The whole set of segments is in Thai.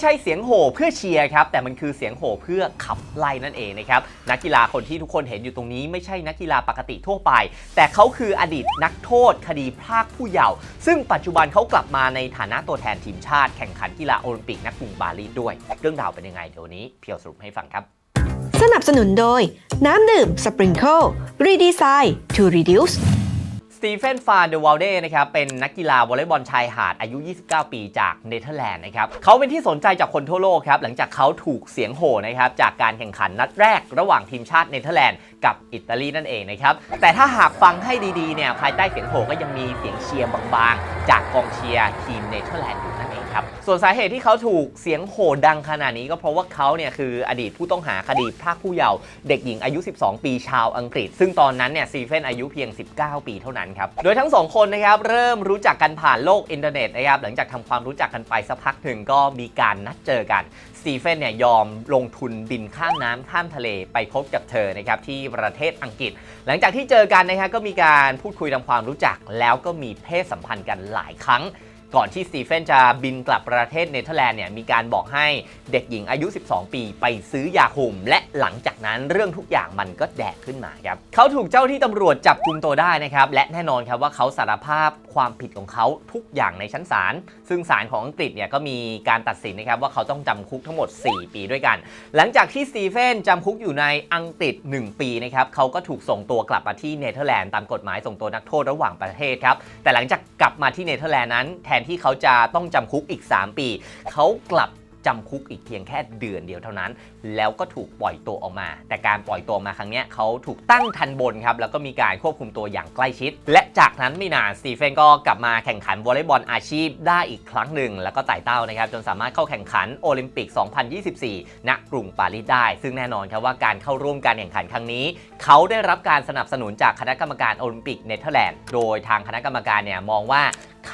ใช่เสียงโห่เพื่อเชียร์ครับแต่มันคือเสียงโห่เพื่อขับไล่นั่นเองนะครับนักกีฬาคนที่ทุกคนเห็นอยู่ตรงนี้ไม่ใช่นักกีฬาปกติทั่วไป แต่เขาคืออดีตนักโทษคดีพรากผู้เยาว์ซึ่งปัจจุบันเขากลับมาในฐานะตัวแทนทีมชาติแข่งขันกีฬาโอลิมปิกนักกรุงปารีด้วย เรื่องราวเป็นยังไงเดี๋ยวนี้เพียวสรุปให้ฟังครับ สนับสนุนโดย น้ำดื่มสปริงเกิลรีดีไซน์ to reduce ตีเฟนฟานเดวอลเดนะครับเป็นนักกีฬาวอลเลย์บอลชายหาดอายุ 29 ปีจากเนเธอร์แลนด์นะครับเขาเป็นที่สนใจจากคนทั่วโลกครับหลังจากเขาถูกเสียงโห่นะครับจากการแข่งขันนัดแรกระหว่างทีมชาติเนเธอร์แลนด์กับอิตาลีนั่นเองนะครับแต่ถ้าหากฟังให้ดีๆเนี่ยภายใต้เสียงโห่ก็ยังมีเสียงเชียร์บางๆ จากกองเชียร์ทีมเนเธอร์แลนด์อยู่นั่นเองครับส่วนสาเหตุที่เขาถูกเสียงโห่ดังขนาดนี้ก็เพราะว่าเขาเนี่ยคืออดีตผู้ต้องหาคดีพรากผู้เยาว์เด็กหญิงอายุ 12 ปีชาวอังกฤษ ซึ่งตอนนั้นเนี่ยซีเฟนอายุเพียง 19 ปีเท่านั้นครับ โดยทั้งสองคนนะครับเริ่มรู้จักกันผ่านโลกอินเทอร์เน็ตนะครับหลังจากทำความรู้จักกันไปสักพักหนึ่งก็มีการนัดเจอกันสตีเฟนเนี่ยยอมลงทุนบินข้ามน้ำข้ามทะเลไปพบกับเธอนะครับที่ประเทศอังกฤษ หลังจากที่เจอกันนะครับก็มีการพูดคุยทำความรู้จักแล้วก็มีเพศสัมพันธ์กันหลายครั้ง ก่อนที่สตีเฟนจะบินกลับประเทศเนเธอร์แลนด์เนี่ยมีการบอกให้เด็กหญิงอายุ 12 ปี ไปซื้อยาคุม และหลังจากนั้นเรื่องทุกอย่างมันก็แดกขึ้นมาครับเขาถูกเจ้าที่ตำรวจจับกุมตัวได้นะครับและแน่นอนครับว่าเขาสารภาพความผิดของเขาทุกอย่างในชั้นศาลซึ่งศาลของอังกฤษเนี่ยก็มีการตัดสินนะครับว่าเขาต้องจำคุกทั้งหมด 4 ปีด้วยกัน หลังจากที่สตีเฟนจำคุกอยู่ในอังกฤษ 1 ปีนะครับเขาก็ถูกส่งตัวกลับมาที่เนเธอร์แลนด์ตามกฎหมายส่งตัวนักโทษระหว่างประเทศครับแต่หลังจากกลับมาที่เนเธอร์แลนด์นั้นแทนที่เขาจะต้องจำคุกอีก 3 ปี เขากลับจำคุกอีกเพียงแค่เดือนเดียวเท่านั้น แล้วก็ถูกปล่อยตัวออกมา แต่การปล่อยตัวมาครั้งนี้เขาถูกตั้งทันบนครับ แล้วก็มีการควบคุมตัวอย่างใกล้ชิด และจากนั้นไม่นานสตีเฟนก็กลับมาแข่งขันวอลเลย์บอลอาชีพได้อีกครั้งหนึ่ง แล้วก็ไต่เต้านะครับ จนสามารถเข้าแข่งขันโอลิมปิก 2024 ณ กรุงปารีสได้ ซึ่งแน่นอนครับว่าการเข้าร่วมการแข่งขันครั้งนี้ เขาได้รับการสนับสนุนจากคณะกรรมการโอลิมปิกเนเธอร์แลนด์ โดยทางคณะกรรมการเนี่ยมองว่า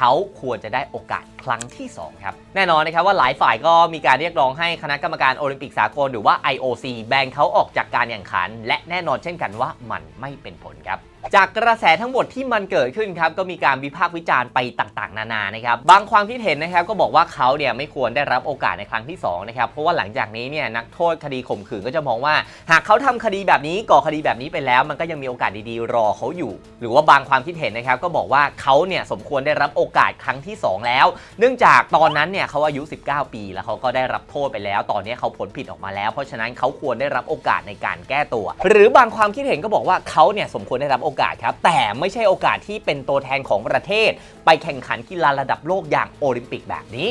เขาควรจะได้โอกาสครั้งที่ 2 ครับ แน่นอนนะครับว่าหลายฝ่ายก็มีการเรียกร้องให้คณะกรรมการโอลิมปิกสากลหรือว่า IOC แบนเขาออกจากการแข่งขัน และแน่นอนเช่นกันว่ามันไม่เป็นผลครับ จากกระแสทั้งหมดที่มันเกิดขึ้นครับก็มีการวิพากษ์วิจารณ์ไปต่างๆ นานานะครับบางความคิดเห็นนะครับก็บอกว่าเขาเนี่ยไม่ควรได้รับโอกาสในครั้งที่2นะครับเพราะว่าหลังจากนี้เนี่ยนักโทษคดีข่มขืนก็จะมองว่า หากเขาทำคดีแบบนี้ก่อคดีแบบนี้ไปแล้ว มันก็ยังมีโอกาสดีๆ รอเขาอยู่ หรือว่าบางความคิดเห็นนะครับก็บอกว่าเขาเนี่ยสมควรได้รับโอกาสครั้งที่ 2 แล้ว เนื่องจากตอนนั้นเนี่ยเขาอายุ 19 ปี แล้วเขาก็ได้รับโทษไปแล้ว ตอนนี้เขาผลผิดออกมาแล้ว เพราะฉะนั้นเขาควรได้รับโอกาสในการแก้ตัว หรือบางความคิดเห็นก็บอกว่าเขาเนี่ยสมควรได้รับโอกาสครับ แต่ไม่ใช่โอกาสที่เป็นตัวแทนของประเทศ ไปแข่งขันกีฬาระดับโลกอย่างโอลิมปิกแบบนี้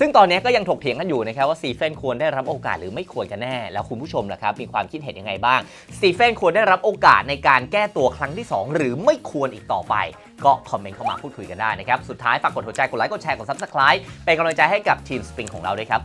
ซึ่งตอนนี้ก็ยังถกเถียงกันอยู่นะครับว่าสตีเฟนควรได้รับโอกาสหรือไม่ควรกันแน่ แล้วคุณผู้ชมล่ะครับมีความคิดเห็นยังไงบ้างสตีเฟนควรได้รับโอกาสในการแก้ตัวครั้งที่ 2 หรือไม่ควรอีกต่อไป ก็คอมเมนต์เข้ามาพูดคุยกันได้นะครับ สุดท้ายฝากกดหัวใจกดไลค์กดแชร์กด subscribe เป็นกำลังใจให้กับทีมสปริงของเราด้วยครับ